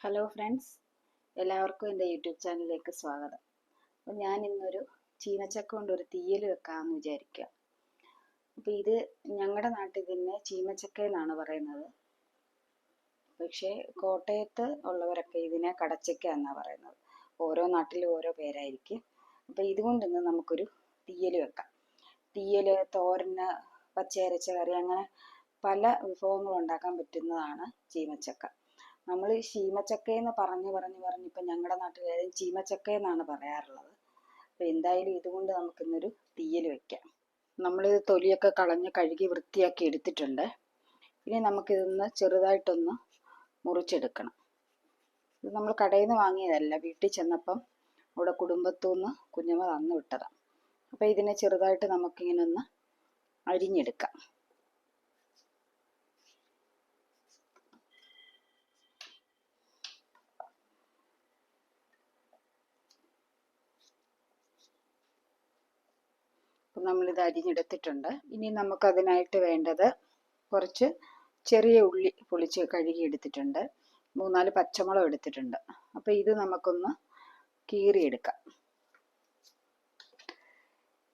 Hello friends എല്ലാവർക്കും എന്റെ YouTube ചാനലിലേക്ക് സ്വാഗതം. അപ്പോൾ ഞാൻ ഇന്നൊരു ചീനച്ചക്ക കൊണ്ട് ഒരു തീയൽ വെക്കാമെന്ന് വിചാരിക്കുക അപ്പോൾ ഇത് ഞങ്ങളുടെ നാട്ടിൽ തന്നെ ചീമച്ചക്ക എന്നാണ് പറയുന്നത്. പക്ഷേ കോട്ടയത്ത് ഉള്ളവരൊക്കെ ഇതിനെ കടച്ചക്ക എന്നാണ് പറയുന്നത്. ഓരോ നാട്ടിലും ഓരോ പേരായിരിക്കും. അപ്പോൾ ഇതുകൊണ്ട് ഇന്ന് നമുക്കൊരു തീയൽ വെക്കാം. തീയൽ തോരന് പച്ചയരച്ച കറി അങ്ങനെ പല വിഭവങ്ങളും ഉണ്ടാക്കാൻ പറ്റുന്നതാണ് ചീമച്ചക്ക നമ്മൾ ചീമച്ചക്ക എന്ന് പറഞ്ഞു പറഞ്ഞു പറഞ്ഞു ഇപ്പം ഞങ്ങളുടെ നാട്ടിലായാലും ചീമച്ചക്ക എന്നാണ് പറയാറുള്ളത്. അപ്പം എന്തായാലും ഇതുകൊണ്ട് നമുക്കിന്നൊരു തീയൽ വെക്കാം. നമ്മളിത് തൊലിയൊക്കെ കളഞ്ഞ് കഴുകി വൃത്തിയാക്കി എടുത്തിട്ടുണ്ട്. ഇനി നമുക്കിതൊന്ന് ചെറുതായിട്ടൊന്ന് മുറിച്ചെടുക്കണം. ഇത് നമ്മൾ കടയിൽ നിന്ന് വാങ്ങിയതല്ല വീട്ടിൽ ചെന്നപ്പം അവിടെ കുടുംബത്തുനിന്ന് കുഞ്ഞമ്മ തന്നു വിട്ടതാണ് അപ്പോൾ ഇതിനെ ചെറുതായിട്ട് നമുക്കിങ്ങനെ ഒന്ന് അരിഞ്ഞെടുക്കാം. അപ്പം നമ്മളിത് അരിഞ്ഞെടുത്തിട്ടുണ്ട്. ഇനി നമുക്കതിനായിട്ട് വേണ്ടത് കുറച്ച് ചെറിയ ഉള്ളി പൊളിച്ച് കഴുകി എടുത്തിട്ടുണ്ട് മൂന്നാൽ പച്ചമുളക് എടുത്തിട്ടുണ്ട്. അപ്പോൾ ഇത് നമുക്കൊന്ന് കീറിയെടുക്കാം.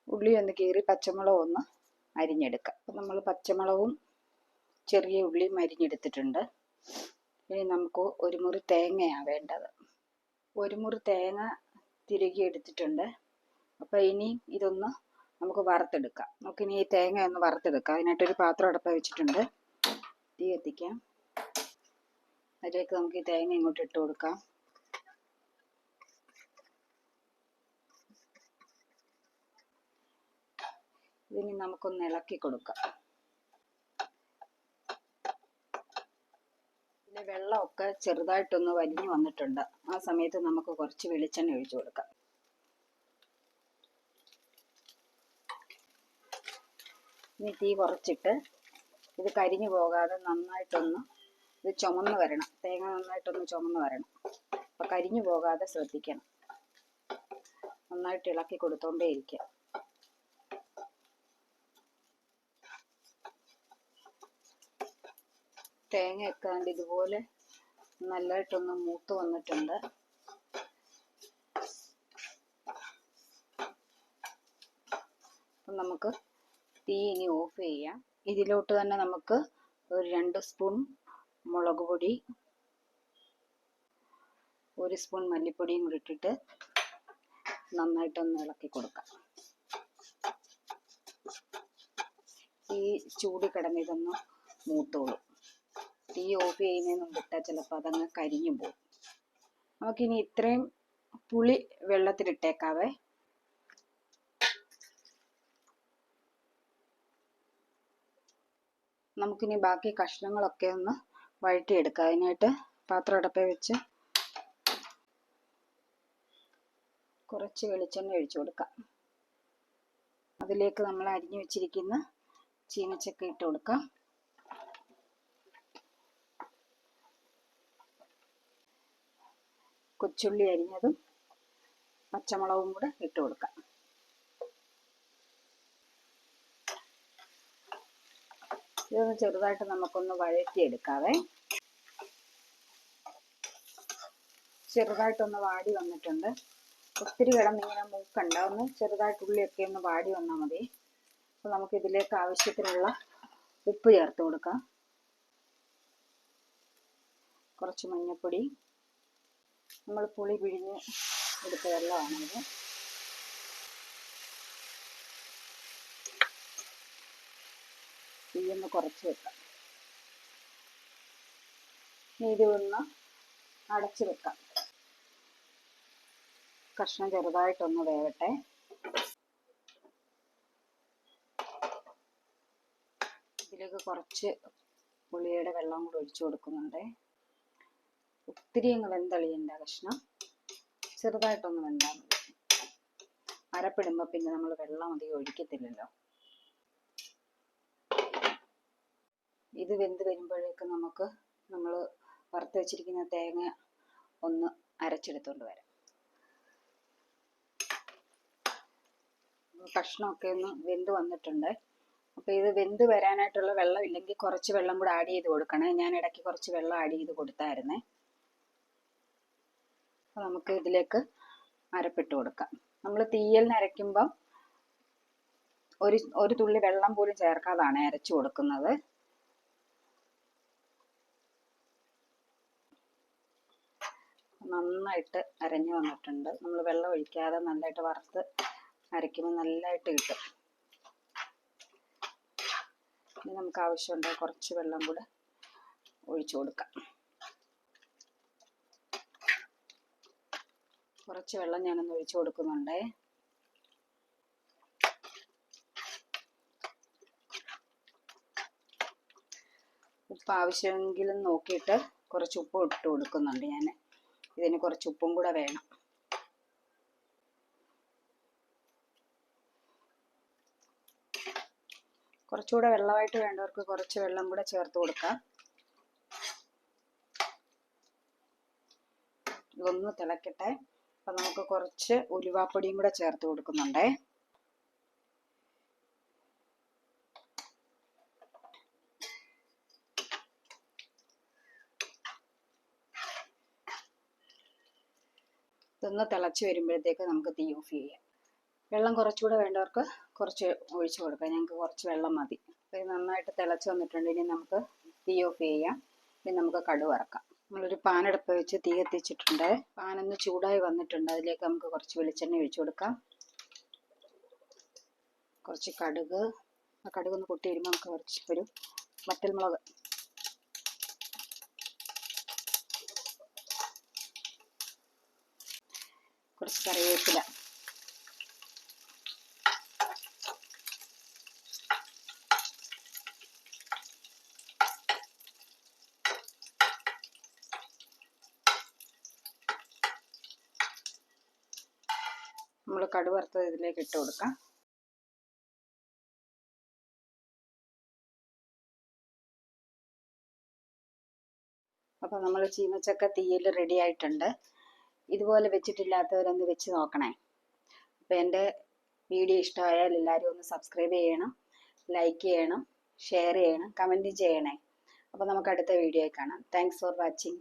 ഉള്ളി ഒന്ന് കീറി പച്ചമുളക് ഒന്ന് അരിഞ്ഞെടുക്കാം. അപ്പം നമ്മൾ പച്ചമുളകും ചെറിയ ഉള്ളിയും അരിഞ്ഞെടുത്തിട്ടുണ്ട്. ഇനി നമുക്ക് ഒരു മുറി തേങ്ങയാണ് വേണ്ടത്. ഒരു മുറി തേങ്ങ തിരുകി എടുത്തിട്ടുണ്ട് അപ്പോൾ ഇനി ഇതൊന്ന് നമുക്ക് വറുത്തെടുക്കാം. നമുക്കിനി ഈ തേങ്ങ ഒന്ന് വറുത്തെടുക്കാം. അതിനായിട്ടൊരു പാത്രം അടപ്പ വെച്ചിട്ടുണ്ട്. തീ കത്തിക്കാം. അതിലേക്ക് നമുക്ക് ഈ തേങ്ങ ഇങ്ങോട്ട് ഇട്ട് കൊടുക്കാം. ഇതിനി നമുക്കൊന്ന് ഇളക്കി കൊടുക്കാം. വെള്ളമൊക്കെ ചെറുതായിട്ടൊന്ന് വലിഞ്ഞു വന്നിട്ടുണ്ട്. ആ സമയത്ത് നമുക്ക് കുറച്ച് വെളിച്ചെണ്ണ ഒഴിച്ചു കൊടുക്കാം. ഇനി തീ കുറച്ചിട്ട് ഇത് കരിഞ്ഞു പോകാതെ നന്നായിട്ടൊന്ന് ഇത് ചുമന്ന് വരണം. തേങ്ങ നന്നായിട്ടൊന്ന് ചുമന്ന് വരണം. അപ്പം കരിഞ്ഞു പോകാതെ ശ്രദ്ധിക്കണം. നന്നായിട്ട് ഇളക്കി കൊടുത്തോണ്ടേ ഇരിക്കുക തേങ്ങ എക്കാണ്ട് ഇതുപോലെ നല്ലതായിട്ടൊന്ന് മൂത്ത് വന്നിട്ടുണ്ട്. അപ്പം നമുക്ക് തീ ഇനി ഓഫ് ചെയ്യാം. ഇതിലോട്ട് തന്നെ നമുക്ക് ഒരു രണ്ട് സ്പൂൺ മുളക് പൊടി ഒരു സ്പൂൺ മല്ലിപ്പൊടിയും കൂടി ഇട്ടിട്ട് നന്നായിട്ടൊന്ന് ഇളക്കി കൊടുക്കാം. ഈ ചൂട് കിടന്ന് ഇതൊന്ന് മൂത്തോളും. തീ ഓഫ് ചെയ്യുന്നതിന് മുമ്പിട്ടാൽ ചിലപ്പോൾ അതങ്ങ് കരിഞ്ഞു പോകും. നമുക്കിനി ഇത്രയും പുളി വെള്ളത്തിലിട്ടേക്കാവേ. നമുക്കിനി ബാക്കി കഷ്ണങ്ങളൊക്കെ ഒന്ന് വഴറ്റിയെടുക്കാം. അതിനായിട്ട് പാത്രം അടപ്പേ വെച്ച് കുറച്ച് വെളിച്ചെണ്ണ ഒഴിച്ചു കൊടുക്കാം. അതിലേക്ക് നമ്മൾ അരിഞ്ഞു വെച്ചിരിക്കുന്ന ചീനച്ചക്ക ഇട്ട് കൊടുക്കാം. കൊച്ചുള്ളി അരിഞ്ഞതും പച്ചമുളകും കൂടെ ഇട്ട് കൊടുക്കാം. ഇതൊന്ന് ചെറുതായിട്ട് നമുക്കൊന്ന് വഴറ്റിയെടുക്കാവേ. ചെറുതായിട്ടൊന്ന് വാടി വന്നിട്ടുണ്ട്. ഒത്തിരി കിടന്നിങ്ങനെ മൂക്കണ്ട. ഒന്ന് ചെറുതായിട്ട് ഉള്ളിയൊക്കെ ഒന്ന് വാടി വന്നാൽ മതി. അപ്പോൾ നമുക്ക് ഇതിലേക്ക് ആവശ്യത്തിനുള്ള ഉപ്പ് ചേർത്ത് കൊടുക്കാം. കുറച്ച് മഞ്ഞൾപ്പൊടി നമ്മൾ പുളി പിഴിഞ്ഞ് എടുത്ത വെള്ളമാണിത് തീയൊന്ന് കുറച്ച് വെക്കാം. ഇത് ഒന്ന് അടച്ച് വെക്കാം. കഷ്ണം ചെറുതായിട്ടൊന്ന് വേവട്ടെ. ഇതിലേക്ക് കുറച്ച് പുളിയുടെ വെള്ളം കൂടി ഒഴിച്ചു കൊടുക്കുന്നുണ്ട്. ഒത്തിരി അങ്ങ് വെന്തളിയണ്ട കഷ്ണം. ചെറുതായിട്ടൊന്ന് വെന്താൽ മതി. അരപ്പിടുമ്പോൾ പിന്നെ നമ്മൾ വെള്ളം അധികം ഒഴിക്കത്തില്ലല്ലോ. ഇത് വെന്ത് വരുമ്പോഴേക്ക് നമുക്ക് നമ്മൾ വറുത്ത് വെച്ചിരിക്കുന്ന തേങ്ങ ഒന്ന് അരച്ചെടുത്തുകൊണ്ട് വരാം. കഷ്ണമൊക്കെ ഒന്ന് വെന്ത് വന്നിട്ടുണ്ട്. അപ്പോൾ ഇത് വെന്ത് വരാനായിട്ടുള്ള വെള്ളം ഇല്ലെങ്കിൽ കുറച്ച് വെള്ളം കൂടെ ആഡ് ചെയ്ത് കൊടുക്കണേ. ഞാൻ ഇടയ്ക്ക് കുറച്ച് വെള്ളം ആഡ് ചെയ്ത് കൊടുത്തായിരുന്നേ. അപ്പോൾ നമുക്ക് ഇതിലേക്ക് അരപ്പിട്ട് കൊടുക്കാം. നമ്മൾ തീയലിന് അരയ്ക്കുമ്പം ഒരു ഒരു തുള്ളി വെള്ളം പോലും ചേർക്കാതാണ് അരച്ചു കൊടുക്കുന്നത്. നന്നായിട്ട് അരഞ്ഞു വന്നിട്ടുണ്ട്. നമ്മൾ വെള്ളം ഒഴിക്കാതെ നന്നായിട്ട് വറുത്ത് അരയ്ക്കുമ്പോൾ നല്ലതായിട്ട് കിട്ടും. ഇനി നമുക്ക് ആവശ്യമുണ്ട്? കുറച്ച് വെള്ളം കൂടെ ഒഴിച്ചു കൊടുക്കാം. കുറച്ച് വെള്ളം ഞാനൊന്ന് ഒഴിച്ചു കൊടുക്കുന്നുണ്ടേ. ഉപ്പ് ആവശ്യമെങ്കിലും നോക്കിയിട്ട് കുറച്ച് ഉപ്പ് ഇട്ട് കൊടുക്കുന്നുണ്ട് ഞാൻ ഇതിന് കുറച്ച് ഉപ്പും കൂടെ വേണം. കുറച്ചുകൂടെ വെള്ളമായിട്ട് വേണ്ടവർക്ക് കുറച്ച് വെള്ളം കൂടെ ചേർത്ത് കൊടുക്കാം. ഇതൊന്ന് തിളക്കട്ടെ. അപ്പം നമുക്ക് കുറച്ച് ഉലുവാപ്പൊടിയും കൂടെ ചേർത്ത് കൊടുക്കുന്നുണ്ടേ. ഇതൊന്ന് തിളച്ച് വരുമ്പോഴത്തേക്ക് നമുക്ക് തീ ഓഫ് ചെയ്യാം. വെള്ളം കുറച്ചുകൂടെ വേണ്ടവർക്ക് കുറച്ച് ഒഴിച്ചു കൊടുക്കാം. ഞങ്ങൾക്ക് കുറച്ച് വെള്ളം മതി. ഇത് നന്നായിട്ട് തിളച്ച് വന്നിട്ടുണ്ട്. ഇനി നമുക്ക് തീ ഓഫ് ചെയ്യാം. ഇനി നമുക്ക് കടുവ് വറക്കാം. നമ്മളൊരു പാനെടുപ്പ് വെച്ച് തീ കത്തിച്ചിട്ടുണ്ട്. പാനൊന്ന് ചൂടായി വന്നിട്ടുണ്ട്. അതിലേക്ക് നമുക്ക് കുറച്ച് വെളിച്ചെണ്ണ ഒഴിച്ചു കൊടുക്കാം. കുറച്ച് കടുക്. ആ കടുക് ഒന്ന് പൊട്ടി വരുമ്പോൾ നമുക്ക് കുറച്ച് ഒരു വറ്റൽമുളക് കുറച്ച് കറിവേപ്പില. നമ്മൾ കടുവറുത്തത് ഇതിലേക്ക് ഇട്ട് കൊടുക്കാം. അപ്പോൾ നമ്മൾ ചീമച്ചക്ക തീയിൽ റെഡി ആയിട്ടുണ്ട്. ഇതുപോലെ വെച്ചിട്ടില്ലാത്തവരൊന്ന് വെച്ച് നോക്കണേ. അപ്പോൾ എന്റെ വീഡിയോ ഇഷ്ടമായാൽ എല്ലാവരും ഒന്ന് സബ്സ്ക്രൈബ് ചെയ്യണം ലൈക്ക് ചെയ്യണം ഷെയർ ചെയ്യണം കമന്റ് ചെയ്യണേ. അപ്പോൾ നമുക്ക് അടുത്ത വീഡിയോയിൽ കാണാം. Thanks for watching